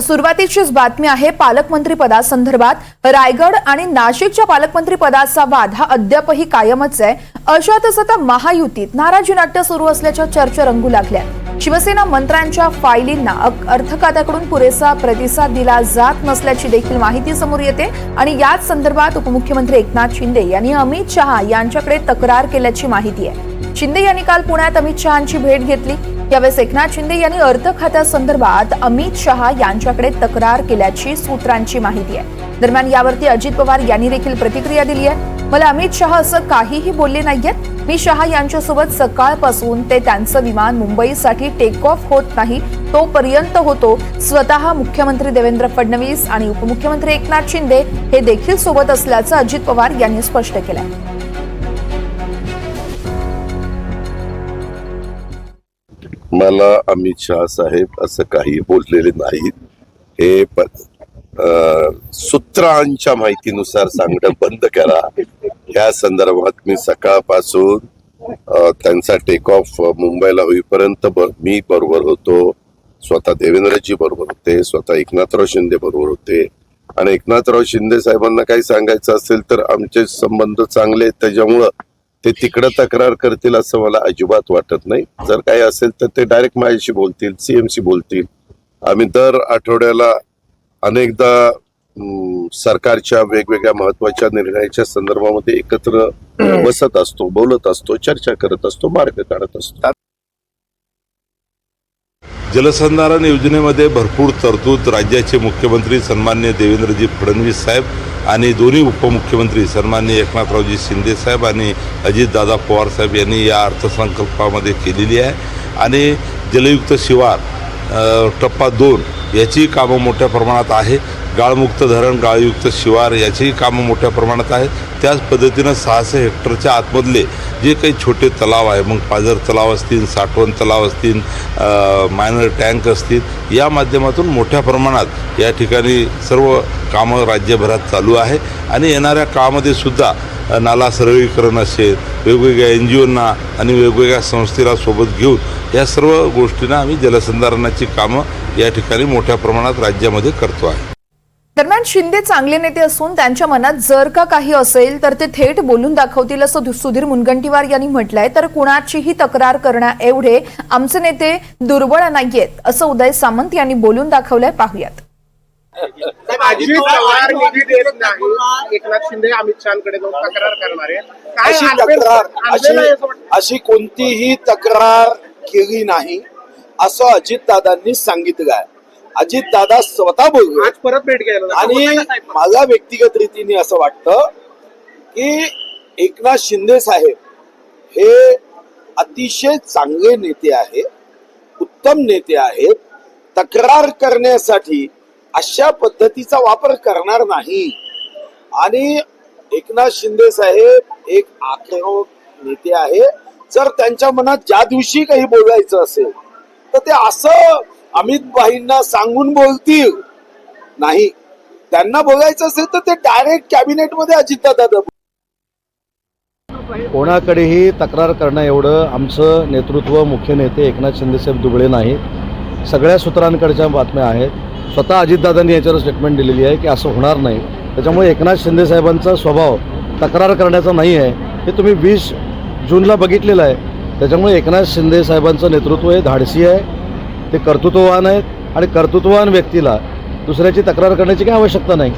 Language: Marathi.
सुरुवातीचीच बातमी आहे पालकमंत्री पदासंदर्भात रायगड आणि नाशिकच्या पालकमंत्री पदाचा वाद हा अद्यापही कायमच आहे. अशातच आता महायुतीत नाराजी नाट्य सुरू असल्याच्या चर्चा रंगू लागल्या. शिवसेना मंत्र्यांच्या फायलींना अक- अर्थ खात्याकडून पुरेसा प्रतिसाद दिला जात नसल्याची देखील माहिती समोर येते आणि याच संदर्भात उपमुख्यमंत्री एकनाथ शिंदे यांनी अमित शहा यांच्याकडे तक्रार केल्याची माहिती आहे. शिंदे यांनी काल पुण्यात अमित शहांची भेट घेतली. यावेळेस एकनाथ शिंदे यांनी अर्थ खात्यासंदर्भात अमित शहा यांच्याकडे तक्रार केल्याची सूत्रांची माहिती आहे. दरम्यान यावरती अजित पवार यांनी देखील प्रतिक्रिया दिली आहे. मला अमित शहा असं काहीही बोलले नाहीयेत मी शहा यांच्यासोबत सकाळपासून ते त्यांचं विमान मुंबईसाठी टेक ऑफ होत नाही तोपर्यंत होतो. स्वतः मुख्यमंत्री देवेंद्र फडणवीस आणि उपमुख्यमंत्री एकनाथ शिंदे हे देखील सोबत असल्याचं अजित पवार यांनी स्पष्ट केलंय. मला अमित शहा साहेब असं काही बोललेले नाहीत. हे सूत्रांच्या माहितीनुसार सांगणं बंद करा. या संदर्भात मी सकाळपासून त्यांचा टेक ऑफ मुंबईला होईपर्यंत ब- मी बरोबर होतो. स्वतः देवेंद्रजी बरोबर होते. स्वतः एकनाथराव शिंदे बरोबर होते. आणि एकनाथराव शिंदे साहेबांना काही सांगायचं असेल तर आमचे संबंध चांगले आहेत. त्याच्यामुळं ते तिकडं तक्रार करतील असं मला अजिबात वाटत नाही. जर काही असेल तर ते डायरेक्ट माझ्याशी बोलतील सीएमसी बोलतील. आम्ही दर आठवड्याला अनेकदा सरकारच्या वेगवेगळ्या महत्त्वाच्या निर्णयाच्या संदर्भामध्ये एकत्र बसत असतो बोलत असतो चर्चा करत असतो मार्ग काढत असतो. जलसंधारण योजनेमध्ये भरपूर तरतूद राज्याचे मुख्यमंत्री सन्मान्य देवेंद्रजी फडणवीस साहेब आणि दोन्ही उपमुख्यमंत्री सन्माननीय एकनाथरावजी शिंदे साहेब आणि अजितदादा पवार साहेब यांनी या अर्थसंकल्पामध्ये केलेली आहे. आणि जलयुक्त शिवार टप्पा दोन याची कामं मोठ्या प्रमाणात आहे. गाळमुक्त धरण गाळयुक्त शिवार याचीही कामं मोठ्या प्रमाणात आहेत. त्याच पद्धतीनं सहाशे हेक्टरच्या आतमधले जे काही छोटे तलाव आहे मग पाझर तलाव असतील साठवण तलाव असतील मायनर टँक असतील या माध्यमातून मोठ्या प्रमाणात या ठिकाणी सर्व कामं राज्यभरात चालू आहे. आणि येणाऱ्या काळामध्ये सुद्धा नाला सरळीकरण असेल वेगवेगळ्या एन जी ओंना आणि वेगवेगळ्या संस्थेला सोबत घेऊन या सर्व गोष्टींना आम्ही जलसंधारणाची कामं या ठिकाणी मोठ्या प्रमाणात राज्यामध्ये करतो आहे. दरम्यान शिंदे चांगले नेते असून त्यांच्या मनात जर का काही असेल तर ते थेट बोलून दाखवतील असं सुधीर मुनगंटीवार यांनी म्हटलंय. तर कुणाचीही तक्रार करण्या एवढे आमचे नेते दुर्बळ नाहीयेत असं उदय सामंत यांनी बोलून दाखवलंय. पाहुयात. अजित पवार निधी देत नाही. एकनाथ शिंदे अमित शहाकडे जाऊन तक्रार करणार आहे? अशी कोणतीही तक्रार केली नाही असं अजितदादांनी सांगितलं आहे अजितदादा स्वतः बोलले. आज परत भेट घ्यायला आणि? मला व्यक्तिगत रीतीने असं वाटतं की एकनाथ शिंदे साहेब हे अतिशय चांगले नेते आहेत उत्तम नेते आहेत. तक्रार करण्यासाठी अशा पद्धतीचा वापर करणार नाही. आणि एकनाथ शिंदे साहेब एक आक्रमक नेते आहे. जर त्यांच्या मनात ज्या दिवशी काही बोलायचं असेल तर ते असं अमित भाईंना सांगून बोलतील. नाही. त्यांना बोलायचं असेल तर ते डायरेक्ट कॅबिनेटमध्ये अजितदादा कोणाकडेही तक्रार करणं एवढं आमचं नेतृत्व मुख्य नेते एकनाथ शिंदेसाहेब दुबळे नाहीत. सगळ्या सूत्रांकडच्या बातम्या आहेत. स्वतः अजितदादांनी याच्यावर स्टेटमेंट दिलेली आहे की असं होणार नाही. त्याच्यामुळे एकनाथ शिंदेसाहेबांचा स्वभाव तक्रार करण्याचा नाही आहे. हे तुम्ही वीस जूनला बघितलेलं आहे. त्याच्यामुळे एकनाथ शिंदे साहेबांचं नेतृत्व हे धाडसी आहे. ते कर्तृत्ववान आहेत आणि कर्तृत्ववान व्यक्तीला दुसऱ्याची तक्रार करण्याची काही आवश्यकता नाही.